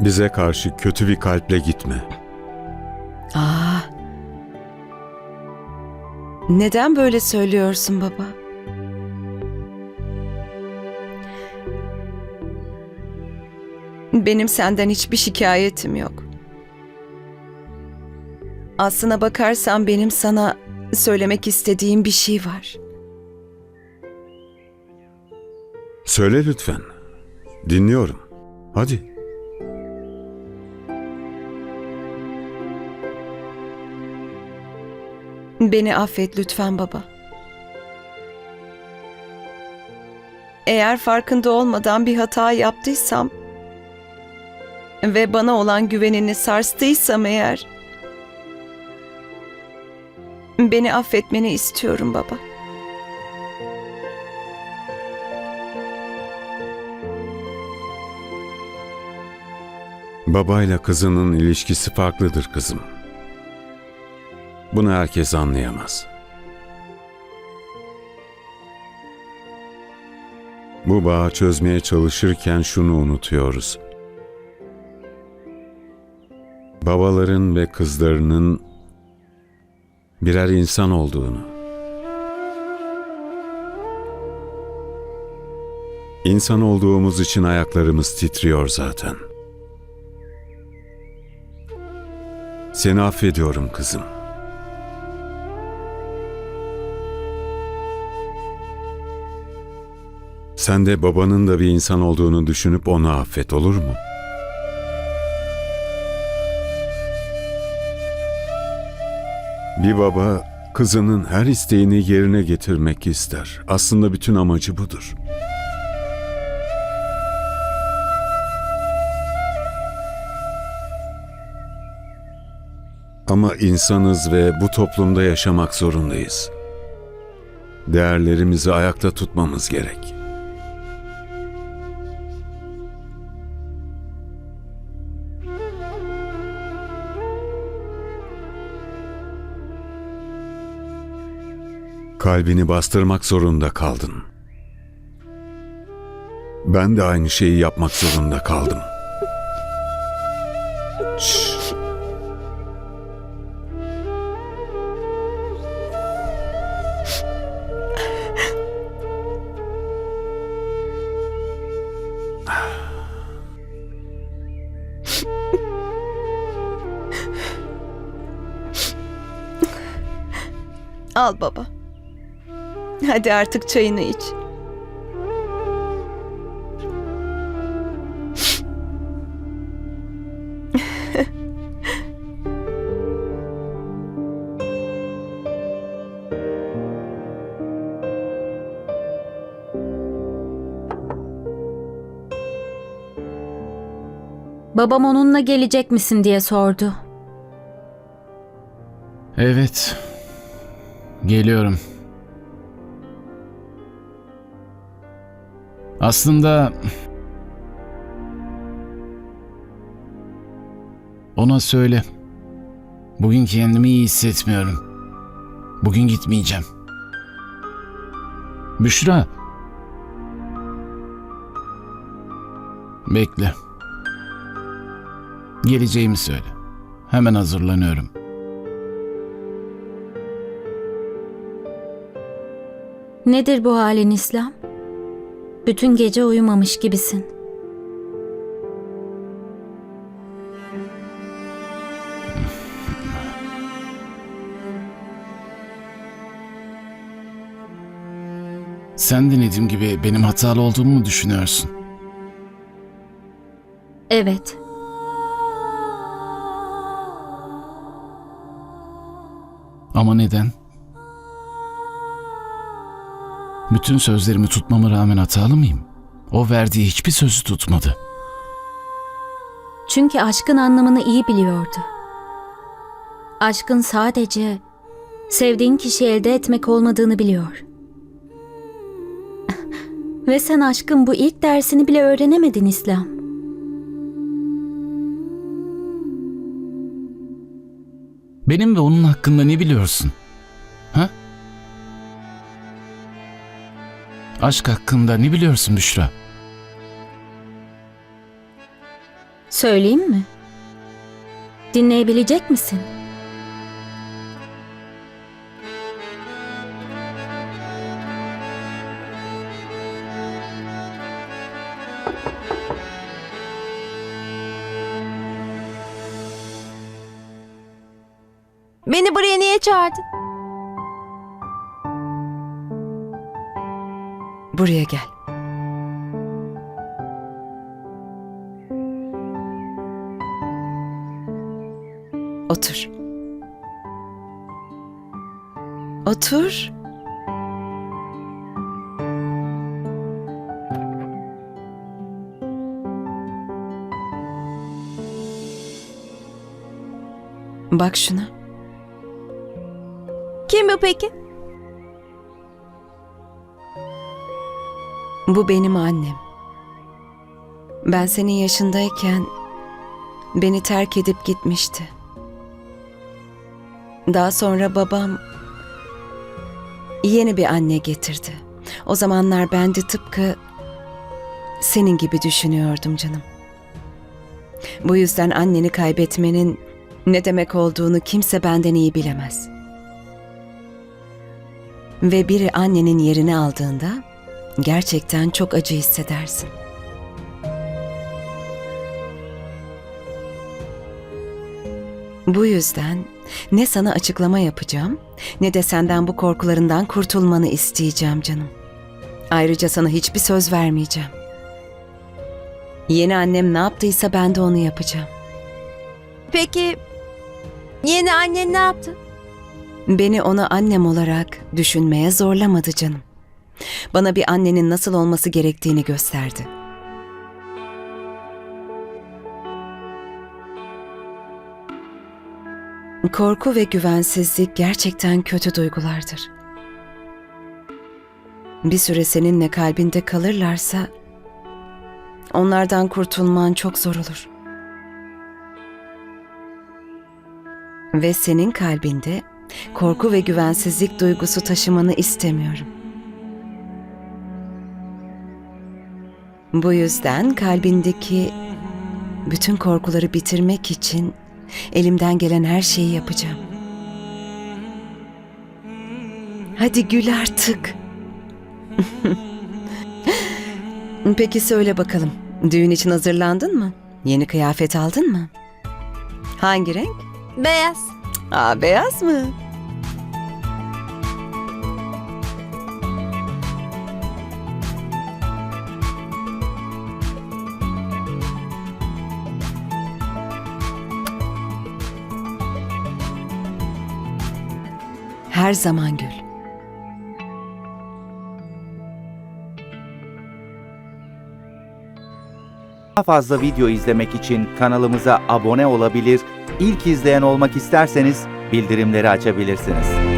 Bize karşı kötü bir kalple gitme. Aa. Neden böyle söylüyorsun baba? Benim senden hiçbir şikayetim yok. Aslına bakarsan benim sana söylemek istediğim bir şey var. Söyle lütfen. Dinliyorum. Hadi. Beni affet lütfen baba. Eğer farkında olmadan bir hata yaptıysam ve bana olan güvenini sarstıysam eğer beni affetmeni istiyorum baba. Babayla kızının ilişkisi farklıdır kızım. Bunu herkes anlayamaz. Bu bağı çözmeye çalışırken şunu unutuyoruz. Babaların ve kızlarının birer insan olduğunu. İnsan olduğumuz için ayaklarımız titriyor zaten. Seni affediyorum kızım. Sen de babanın da bir insan olduğunu düşünüp onu affet olur mu? Bir baba kızının her isteğini yerine getirmek ister. Aslında bütün amacı budur. Ama insanız ve bu toplumda yaşamak zorundayız. Değerlerimizi ayakta tutmamız gerek. Kalbini bastırmak zorunda kaldın. Ben de aynı şeyi yapmak zorunda kaldım. Al baba. Hadi artık çayını iç. Babam onunla gelecek misin diye sordu. Evet. Geliyorum. Aslında ona söyle. Bugün kendimi iyi hissetmiyorum. Bugün gitmeyeceğim. Büşra. Bekle. Geleceğimi söyle. Hemen hazırlanıyorum. Nedir bu halin İslam? Bütün gece uyumamış gibisin. Sen de Nedim gibi benim hatalı olduğumu mu düşünüyorsun? Evet. Ama neden? Bütün sözlerimi tutmama rağmen hatalı mıyım? O verdiği hiçbir sözü tutmadı. Çünkü aşkın anlamını iyi biliyordu. Aşkın sadece sevdiğin kişiyi elde etmek olmadığını biliyor. Ve sen aşkın bu ilk dersini bile öğrenemedin İslam. Benim ve onun hakkında ne biliyorsun? Aşk hakkında ne biliyorsun Büşra? Söyleyeyim mi? Dinleyebilecek misin? Beni buraya niye çağırdın? Buraya gel. Otur. Otur. Bak şuna. Kim bu peki? Bu benim annem. Ben senin yaşındayken beni terk edip gitmişti. Daha sonra babam yeni bir anne getirdi. O zamanlar ben de tıpkı senin gibi düşünüyordum canım. Bu yüzden anneni kaybetmenin ne demek olduğunu kimse benden iyi bilemez. Ve biri annenin yerini aldığında gerçekten çok acı hissedersin. Bu yüzden ne sana açıklama yapacağım ne de senden bu korkularından kurtulmanı isteyeceğim canım. Ayrıca sana hiçbir söz vermeyeceğim. Yeni annem ne yaptıysa ben de onu yapacağım. Peki yeni annen ne yaptı? Beni ona annem olarak düşünmeye zorlamadı canım. Bana bir annenin nasıl olması gerektiğini gösterdi. Korku ve güvensizlik gerçekten kötü duygulardır. Bir süre seninle kalbinde kalırlarsa onlardan kurtulman çok zor olur. Ve senin kalbinde korku ve güvensizlik duygusu taşımanı istemiyorum. Bu yüzden kalbindeki bütün korkuları bitirmek için elimden gelen her şeyi yapacağım. Hadi gül artık. Peki söyle bakalım. Düğün için hazırlandın mı? Yeni kıyafet aldın mı? Hangi renk? Beyaz. Aa beyaz mı? Her zaman gül. Daha fazla video izlemek için kanalımıza abone olabilir, ilk izleyen olmak isterseniz bildirimleri açabilirsiniz.